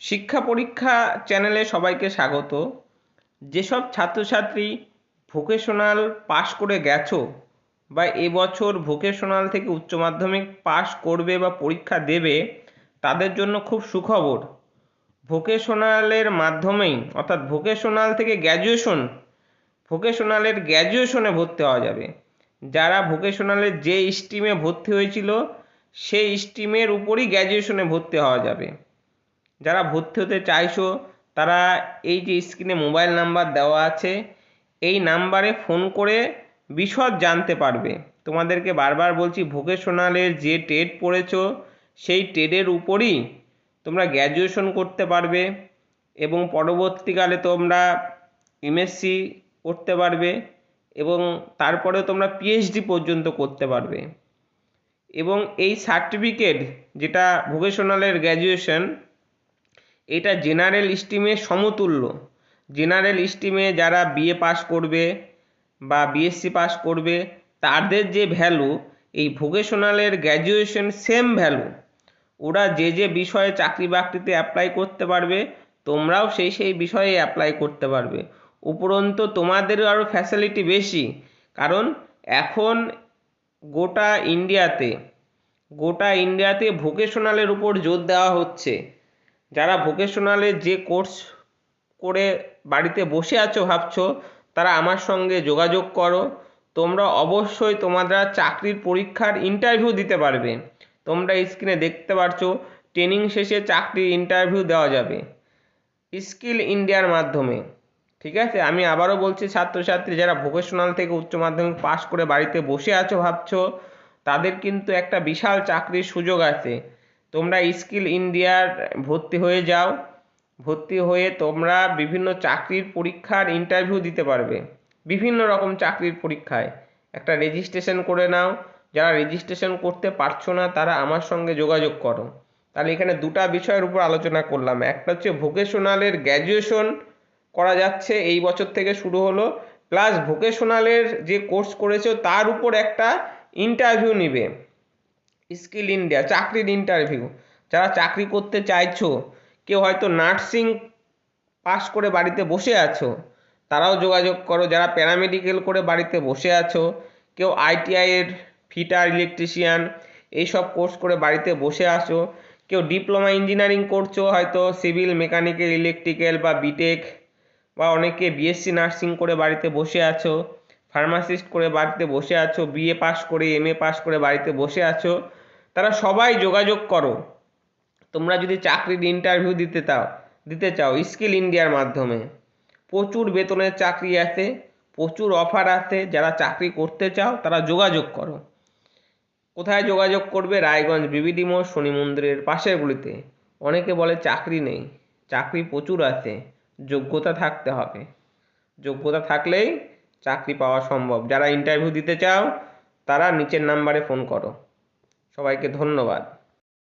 শিক্ষা পরীক্ষা চ্যানেলে সবাইকে স্বাগত। যেসব ছাত্রছাত্রী ভোকেশনাল পাশ করে গেছো বা এবছর ভোকেশনাল থেকে উচ্চ মাধ্যমিক পাশ করবে বা পরীক্ষা দেবে, তাদের জন্য খুব সুখবর। ভোকেশনালের মাধ্যমেই, অর্থাৎ ভোকেশনাল থেকে গ্র্যাজুয়েশন, ভোকেশনালের গ্র্যাজুয়েশনে ভর্তি হওয়া যাবে। যারা ভোকেশনালের যে স্ট্রিমে ভর্তি হয়েছিল, সেই স্ট্রিমের উপরই গ্র্যাজুয়েশনে ভর্তি হওয়া যাবে। যারা ভর্তি হতে চাইছো, তারা এই যে স্ক্রিনে মোবাইল নাম্বার দেওয়া আছে, এই নাম্বারে ফোন করে বিশদ জানতে পারবে। তোমাদেরকে বারবার বলছি ভোকেশনালের যে টেট পড়েছ, সেই টেটের উপরই তোমরা গ্র্যাজুয়েশন করতে পারবে এবং পরবর্তীকালে তোমরা এমএসসি করতে পারবে এবং তারপরে তোমরা পিএইচডি পর্যন্ত করতে পারবে। এবং এই সার্টিফিকেট যেটা ভোকেশনালের গ্র্যাজুয়েশন এটা জেনারেল স্ট্রিমের সমতুল্য। জেনারেল স্ট্রিমে যারা বিএ পাস করবে বা বিএসসি পাস করবে, তাদের যে ভ্যালু এই ভোকেশনালের গ্র্যাজুয়েশন সেম ভ্যালু ওরা যে যে বিষয়ে চাকরি বাকরিতে অ্যাপ্লাই করতে পারবে, তোমরাও সেই সেই বিষয়ে অ্যাপ্লাই করতে পারবে। উপরন্তু তোমাদেরও আরও ফ্যাসিলিটি বেশি। কারণ এখন গোটা ইন্ডিয়াতে গোটা ইন্ডিয়াতে ভোকেশনালের উপর জোর দেওয়া হচ্ছে। যারা ভোকেশনালে যে কোর্স করে বাড়িতে বসে আছো ভাবছ, তারা আমার সঙ্গে যোগাযোগ করো। তোমরা অবশ্যই তোমরা চাকরির পরীক্ষার ইন্টারভিউ দিতে পারবে। তোমরা স্ক্রিনে দেখতে পারছ ট্রেনিং শেষে চাকরির ইন্টারভিউ দেওয়া যাবে। স্কিল ইন্ডিয়ার মাধ্যমে, ঠিক আছে? আমি আবারও বলছি, ছাত্রছাত্রী যারা ভোকেশনাল থেকে উচ্চ মাধ্যমিক পাশ করে বাড়িতে বসে আছো ভাবছ, তাদের কিন্তু একটা বিশাল চাকরির সুযোগ আছে। তোমরা স্কিল ইন্ডিয়ার ভর্তি হয়ে যাও। ভর্তি হয়ে তোমরা বিভিন্ন চাকরির পরীক্ষার ইন্টারভিউ দিতে পারবে। বিভিন্ন রকম চাকরির পরীক্ষায়। একটা রেজিস্ট্রেশন করে নাও। যারা রেজিস্ট্রেশন করতে পারছ না, তারা আমার সঙ্গে যোগাযোগ করো। তাহলে এখানে দুটা বিষয়ের উপর আলোচনা করলাম। একটা হচ্ছে ভোকেশনালের গ্র্যাজুয়েশন করা যাচ্ছে। এই বছর থেকে শুরু হলো। প্লাস ভোকেশনালের যে কোর্স করেছ, তার উপর একটা ইন্টারভিউ নিবে। স্কিল ইন্ডিয়া চাকরির ইন্টারভিউ যারা চাকরি করতে চাইছো, কেউ হয়তো নার্সিং পাস করে বাড়িতে বসে আছো, তারাও যোগাযোগ করো। যারা প্যারামেডিক্যাল করে বাড়িতে বসে আছো, কেউ আইটিআইয়ের ফিটার ইলেকট্রিশিয়ান এইসব কোর্স করে বাড়িতে বসে আছো, কেউ ডিপ্লোমা ইঞ্জিনিয়ারিং করছ, হয়তো সিভিল মেকানিক্যাল ইলেকট্রিক্যাল বা বিটেক বা অনেকে বিএসসি নার্সিং করে বাড়িতে বসে আছো ফার্মাসিস্ট করে বাড়িতে বসে আছো বিএ পাস করে এমএ পাস করে বাড়িতে বসে আছো তারা সবাই যোগাযোগ করো। তোমরা যদি চাকরির ইন্টারভিউ দিতে চাও দিতে চাও স্কিল ইন্ডিয়ার মাধ্যমে, প্রচুর বেতনের চাকরি আছে, প্রচুর অফার আছে, যারা চাকরি করতে চাও তারা যোগাযোগ করো। কোথায় যোগাযোগ করবে? রায়গঞ্জ বিবিডি মোড় শনি মন্দিরের পাশের গুলিতে। অনেকে বলে চাকরি নেই, চাকরি প্রচুর আছে, যোগ্যতা থাকতে হবে। যোগ্যতা থাকলেই চাকরি পাওয়া সম্ভব। যারা ইন্টারভিউ দিতে চাও, তারা নিচের নাম্বারে ফোন করো। সবাইকে ধন্যবাদ।